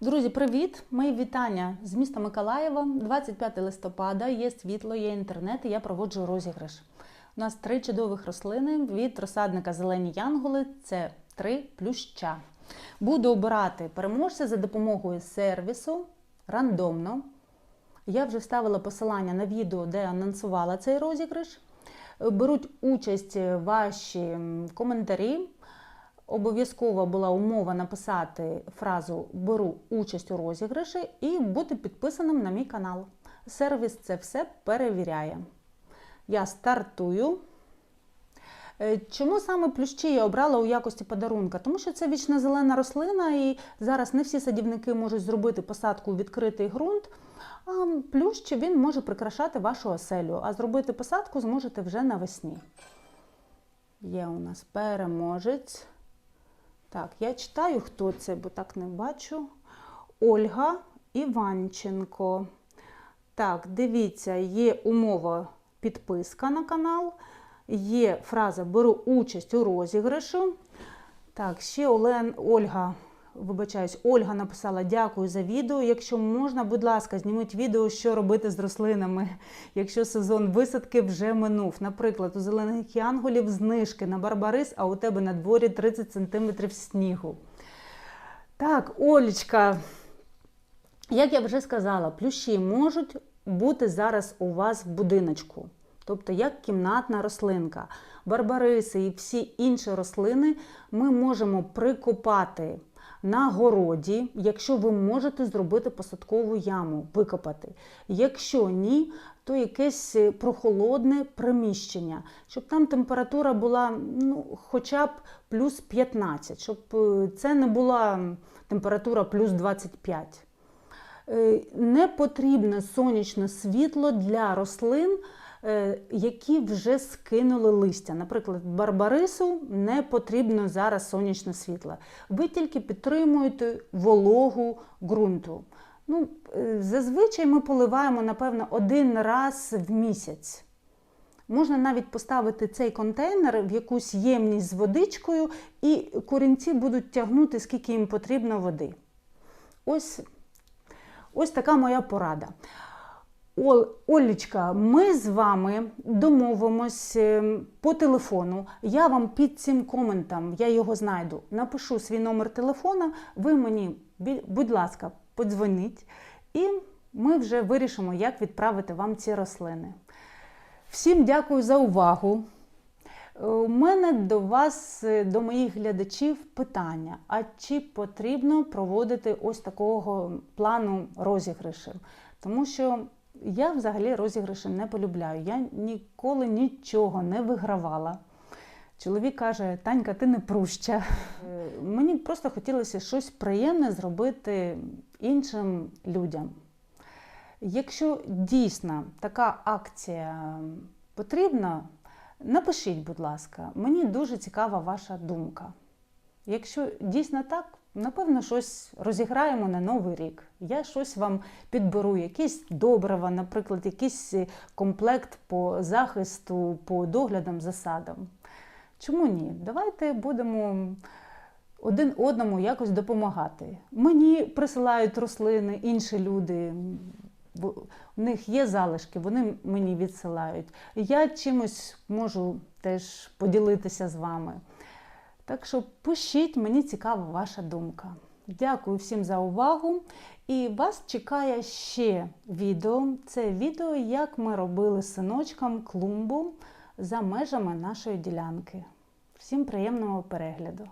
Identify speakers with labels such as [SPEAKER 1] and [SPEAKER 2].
[SPEAKER 1] Друзі, привіт! Мої вітання з міста Миколаєва. 25 листопада є світло, є інтернет, і я проводжу розіграш. У нас три чудових рослини від розсадника Зелені Янголи. Це три плюща. Буду обирати переможця за допомогою сервісу рандомно. Я вже ставила посилання на відео, де анонсувала цей розіграш. Беруть участь ваші коментарі. Обов'язково була умова написати фразу Беру участь у розіграші і бути підписаним на мій канал. Сервіс це все перевіряє. Я стартую. Е, Чому саме плющі я обрала у якості подарунка? Тому що це вічна зелена рослина, і зараз не всі садівники можуть зробити посадку у відкритий ґрунт. А плющ він може прикрашати вашу оселю, а зробити посадку зможете вже навесні. Є у нас переможець. Так, я читаю, хто це, бо так не бачу. Ольга Іванченко. Так, дивіться, є умова підписка на канал, є фраза Беру участь у розіграшу. Так, ще Олен, Ольга, вибачаюсь, Ольга написала дякую за відео. Якщо можна, будь ласка, зніміть відео, що робити з рослинами, якщо сезон висадки вже минув. Наприклад, у зелених янголів знижки на барбарис, а у тебе на дворі 30 см снігу. Так, Олечка, як я вже сказала, плющі можуть бути зараз у вас в будиночку, тобто як кімнатна рослинка. Барбариси і всі інші рослини ми можемо прикопати на городі, якщо ви можете зробити посадкову яму, викопати. Якщо ні, то якесь прохолодне приміщення, щоб там температура була ну, хоча б плюс 15, щоб е, це не була температура плюс 25. Е, Не потрібне сонячне світло для рослин, е, які вже скинули листя. Наприклад, барбарису не потрібно зараз сонячне світло. Ви тільки підтримуєте вологу ґрунту. Ну, е, зазвичай ми поливаємо, напевно, один раз в місяць. Можна навіть поставити цей контейнер в якусь ємність з водичкою, і корінці будуть тягнути, скільки їм потрібно води. Ось Ось така моя порада. Ол, Олечка, ми з вами домовимось е, по телефону. Я вам під цим коментом, я його знайду, напишу свій номер телефона. Ви мені, будь ласка, подзвоніть, і ми вже вирішимо, як відправити вам ці рослини. Всім дякую за увагу. У мене до вас, е, до моїх глядачів, питання: а чи потрібно проводити ось такого плану розіграшів? Тому що я взагалі розіграші не полюбляю. Я ніколи нічого не вигравала. Чоловік каже: Танька, ти не пруща. Е, Мені просто хотілося щось приємне зробити іншим людям. Якщо дійсно така акція потрібна, напишіть, будь ласка, мені дуже цікава ваша думка. Якщо дійсно так, напевно, щось розіграємо на новий рік. Я щось вам підберу, якісь добрива, наприклад, якийсь комплект по захисту, по доглядам за садом. Чому ні? Давайте будемо один одному якось допомагати. Мені присилають рослини інші люди. У них є залишки, вони мені відсилають. Я чимось можу теж поділитися з вами. Так що пишіть, мені цікава ваша думка. Дякую всім за увагу. І вас чекає ще відео. Це відео, як ми робили синочкам клумбу за межами нашої ділянки. Всім приємного перегляду!